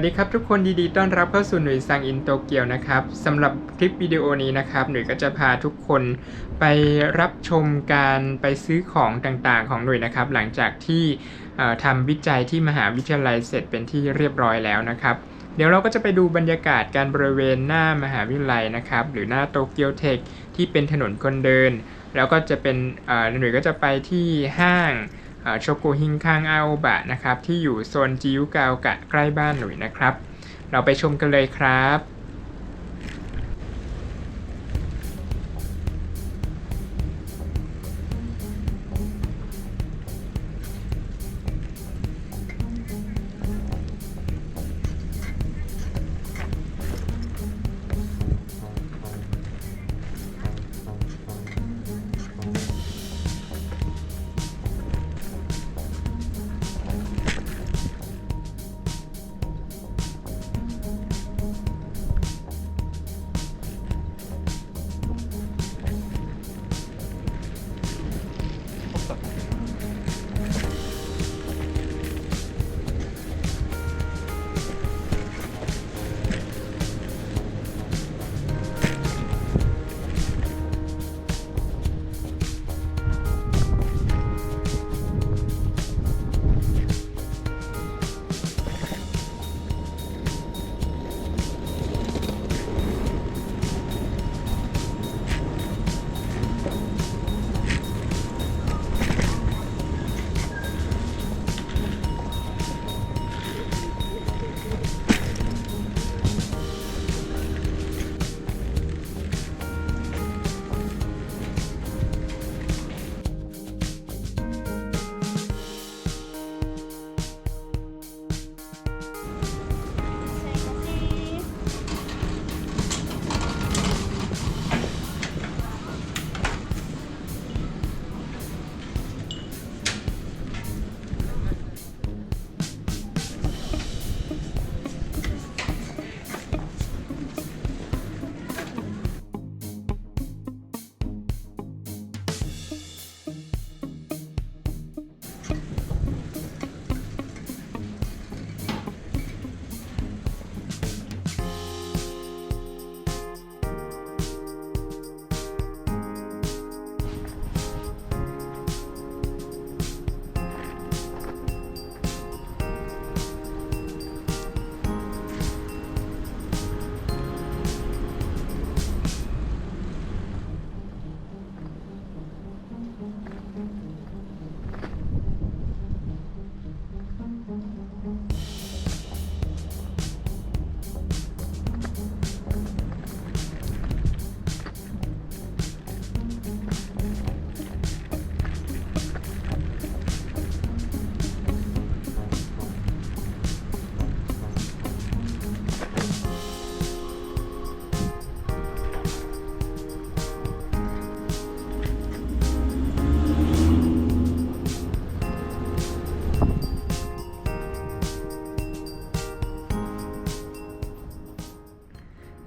วัสดีครับทุกคนยินดีต้อนรับเข้าสู่หนุ่ยซังอินโตเกียวนะครับสำหรับคลิปวิดีโอนี้นะครับ หนุ่ยก็จะพาทุกคนไปรับชมการไปซื้อของต่างๆ ของหนุ่ยนะครับ หลังจากที่ทำวิจัยที่มหาวิทยาลัยเสร็จเป็นที่เรียบร้อยแล้วนะครับ เดี๋ยวเราก็จะไปดูบรรยากาศการบริเวณหน้ามหาวิทยาลัยนะครับ หรือหน้าโตเกียวเทคที่เป็นถนนคนเดิน แล้วก็จะเป็นหนุ่ยก็จะไปที่ห้าง โชโกฮิงคังอาโอบะนะครับที่อยู่โซนจิยุกาโอกะใกล้บ้านหนุ่ยนะครับ เราไปชมกันเลยครับ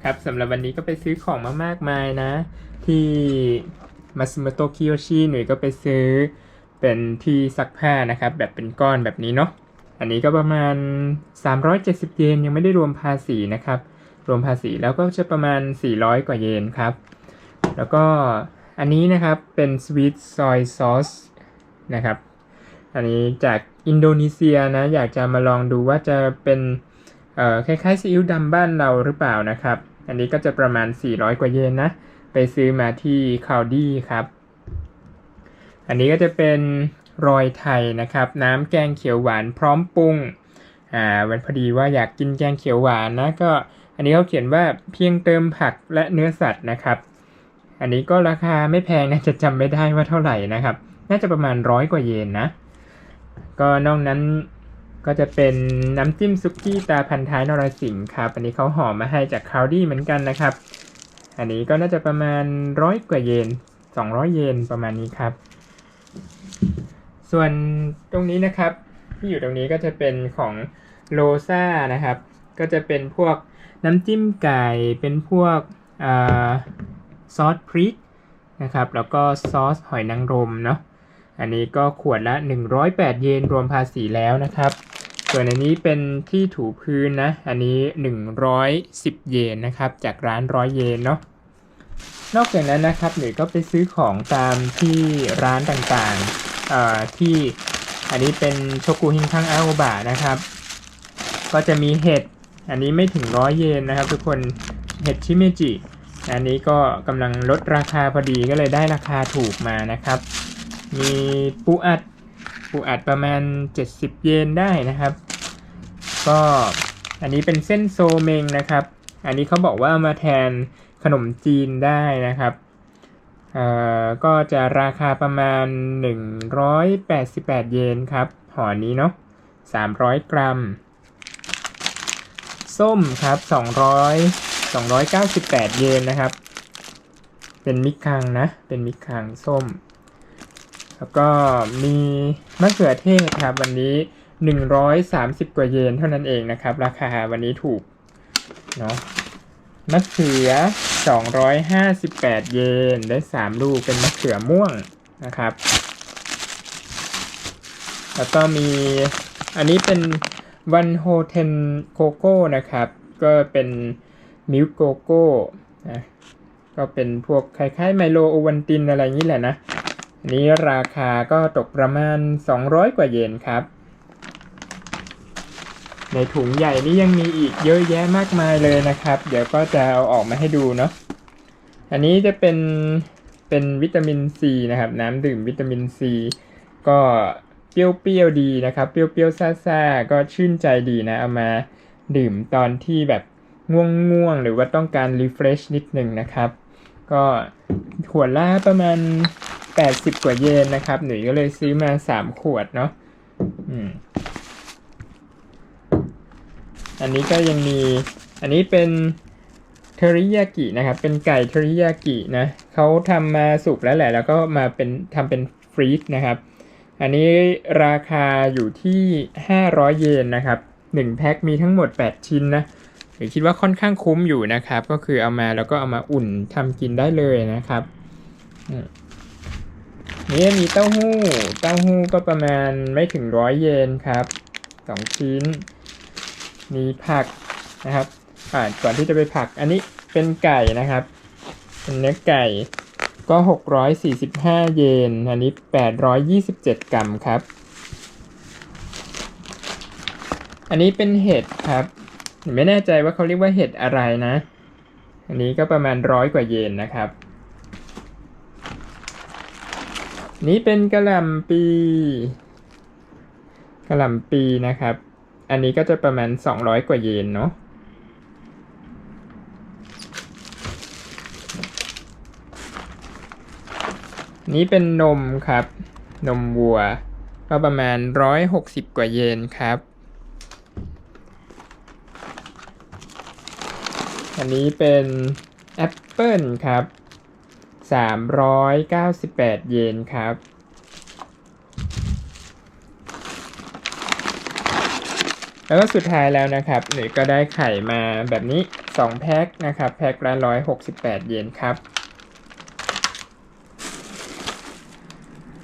ครับสำหรับวันนี้ก็ไปซื้อของมามากมายนะ ที่มาส m มโตคิโยชิหนุ่ยก็ไปซื้อเป็นที่ซักผ้านะครับ แบบเป็นก้อนแบบนี้เนาะอันนี้ก็ประมาณ 370 เยนยังไม่ได้รวมภาษีนะครับ รวมภาษีแล้วก็จะประมาณ 400 กว่าเยนครับ แล้วก็อันนี้นะครับเป็นสวีทซอยซอสนะครับ อันนี้จากอินโดนีเซียนะ อยากจะมาลองดูว่าจะเป็นคล้ายๆซีอิ๊วดำบ้านเราหรือเปล่านะครับ อันนี้ก็จะประมาณ 400 กว่าเยนนะ ไปซื้อมาที่คาวดี้ครับ อันนี้ก็จะเป็นรอยไทยนะครับ น้ำแกงเขียวหวานพร้อมปรุง อ่าวันพอดีว่าอยากกินแกงเขียวหวานนะก็ อันนี้เขาเขียนว่าเพียงเติมผักและเนื้อสัตว์นะครับ อันนี้ก็ราคาไม่แพงนะจะจำไม่ได้ว่าเท่าไหร่นะครับ น่าจะประมาณร้อยกว่าเยนนะ ก็นอกนั้น ก็จะเป็นน้ำจิ้มซุกี้ตาพันท้ายนรสิงห์ครับ อันนี้เขาห่อมาให้จากคาวดี้เหมือนกันนะครับ อันนี้ก็น่าจะประมาณร้อยกว่าเยน 200 เยนประมาณนี้ครับ ส่วนตรงนี้นะครับ ที่อยู่ตรงนี้ก็จะเป็นของโลซ่านะครับ ก็จะเป็นพวกน้ำจิ้มไก่ เป็นพวกอซอสพริกนะครับ แล้วก็ซอสหอยนางรมเนาะอันนี้ก็ขวดละ 108 เยนรวมภาษีแล้วนะครับ ส่วนอันนี้เป็นที่ถูพื้นนะ อันนี้ 110 เยนนะครับ จากร้านร้อยเยนเนาะ นอกจากนั้นนะครับหนูก็ไปซื้อของตามที่ร้านต่างๆอ่อที่อันนี้เป็นโชกุฮิงคังอาโอบะนะครับ ก็จะมีเห็ด อันนี้ไม่ถึงร้อยเยนนะครับ ทุกคน เห็ดชิเมจิ อันนี้ก็กำลังลดราคาพอดีก็เลยได้ราคาถูกมานะครับ มีปูอัด ปูอัดประมาณ 70 เยนได้นะครับ ก็อันนี้เป็นเส้นโซเมงนะครับ อันนี้เขาบอกว่ามาแทนขนมจีนได้นะครับเอ่อก็จะราคาประมาณ 188 เยนครับห่อนี้เนาะ300 กรัม ส้มครับ 200 298 เยนนะครับ เป็นมิคังนะ เป็นมิคังส้ม แล้วก็มีมะเขือเทศครับวันนี้ 130 กว่าเยนเท่านั้นเองนะครับ ราคาวันนี้ถูกเนาะมะเขือ 258 เยนได้ 3 ลูกเป็นมะเขือม่วงนะครับ แล้วก็มีอันนี้เป็นวันโฮเทนโกโก้นะครับ ก็เป็นมิลโกโก้นะก็เป็นพวกคล้ายๆไมโลโอวันตินอะไรนี้แหละนะ นี้ราคาก็ตกประมาณ 200 กว่าเยนครับ ในถุงใหญ่นี่ยังมีอีกเยอะแยะมากมายเลยนะครับ เดี๋ยวก็จะเอาออกมาให้ดูเนาะอันนี้จะเป็นเป็นวิตามินซีนะครับ น้ำดื่มวิตามินซีก็เปรี้ยวๆดีนะครับ เปรี้ยวๆซ่าๆก็ชื่นใจดีนะ เอามาดื่มตอนที่แบบง่วงๆ หรือว่าต้องการรีเฟรชนิดหนึ่งนะครับ ก็ขวดละประมาณ 80 กว่าเยนนะครับ หนุ่ยก็เลยซื้อมา 3 ขวดเนาะอืมอันนี้ก็ยังมี อันนี้เป็นเทริยากินะครับ เป็นไก่เทริยากินะเขาทำมาสุกแล้วแหละ แล้วก็มาเป็นทำเป็นฟรีซนะครับ อันนี้ราคาอยู่ที่ 500 เยนนะครับ 1 แพ็คมีทั้งหมด 8 ชิ้นนะหรือคิดว่าค่อนข้างคุ้มอยู่นะครับ ก็คือเอามาแล้วก็เอามาอุ่นทำกินได้เลยนะครับ อืม นี่มีเต้าหู้ เต้าหู้ก็ประมาณไม่ถึงร้อยเยนครับ2ชิ้น มีผักนะครับอ่าก่อนที่จะไปผัก อันนี้เป็นไก่นะครับ เป็นเนื้อไก่ก็645เยน อันนี้827กรัมครับ อันนี้เป็นเห็ดครับ ไม่แน่ใจว่าเขาเรียกว่าเห็ดอะไรนะ อันนี้ก็ประมาณร้อยกว่าเยนนะครับ นี้เป็นกระหล่ำปีกระหล่ำปีนะครับ อันนี้ก็จะประมาณ 200 กว่าเยนเนาะนี้เป็นนมครับ นมวัว ก็ประมาณ 160 กว่าเยนครับ อันนี้เป็นแอปเปิลครับ 398เยนครับ แล้วก็สุดท้ายแล้วนะครับ หนูก็ได้ไข่มาแบบนี้2แพ็คนะครับ แพ็คละ168เยนครับ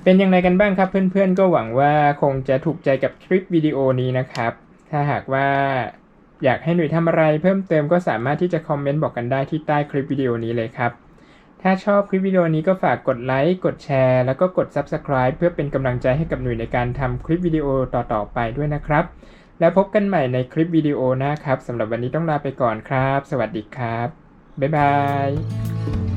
เป็นยังไงกันบ้างครับเพื่อนๆ ก็หวังว่าคงจะถูกใจกับคลิปวิดีโอนี้นะครับ ถ้าหากว่าอยากให้หนุ่ยทำอะไรเพิ่มเติมก็สามารถที่จะคอมเมนต์บอกกันได้ที่ใต้คลิปวิดีโอนี้เลยครับ ถ้าชอบคลิปวิดีโอนี้ก็ฝากกดไลค์ กดแชร์ แล้วก็กด Subscribe เพื่อเป็นกำลังใจให้กับหนุ่ยในการทำคลิปวิดีโอต่อ ๆ ไปด้วยนะครับ แล้วพบกันใหม่ในคลิปวิดีโอหน้าครับสำหรับวันนี้ต้องลาไปก่อนครับ สวัสดีครับ บ๊ายบาย